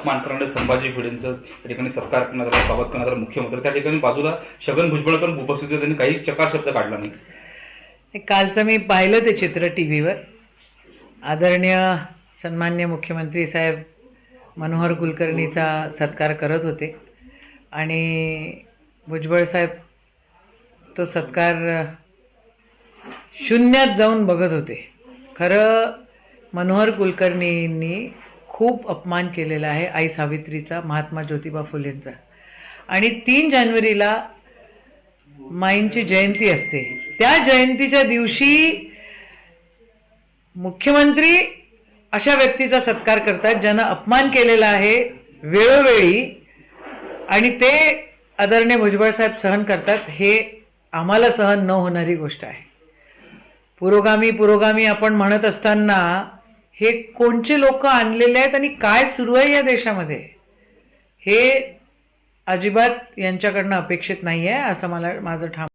अपमान करणारे संभाजी भिडेंचं त्या ठिकाणी सत्कार करण्यात आला स्वागत करण्यात मुख्यमंत्री त्या ठिकाणी बाजूला छगन भुजबळ पण उपस्थित होते. त्यांनी काही चकार शब्द काढला नाही. कालचं मी पाहिलं ते चित्र टी व्हीवर आदरणीय सन्मान्य मुख्यमंत्री साहेब मनोहर कुलकर्णीचा सत्कार करत होते. आणि भुजबळ साहेब तो सत्कार शून्यात जाऊन बघत होते. खरं मनोहर कुलकर्णींनी खूप अपमान केलेला आहे आई सावित्रीचा महात्मा ज्योतिबा फुलेंचा. आणि तीन जानेवारीला माईंची जयंती असते. त्या जयंतीच्या दिवशी मुख्यमंत्री अशा व्यक्तीचा सत्कार करतात ज्यानं अपमान केलेला आहे वेळोवेळी आणि ते आदरणीय भुजबळ साहेब सहन करतात. हे आम्हाला सहन न होणारी गोष्ट आहे. पुरोगामी पुरोगामी आपण म्हणत असताना हे कोणचे लोक आणलेले आहेत आणि काय सुरू आहे या देशामध्ये? हे अजिबात यांच्याकडनं अपेक्षित नाही आहे असं मला माझं ठाम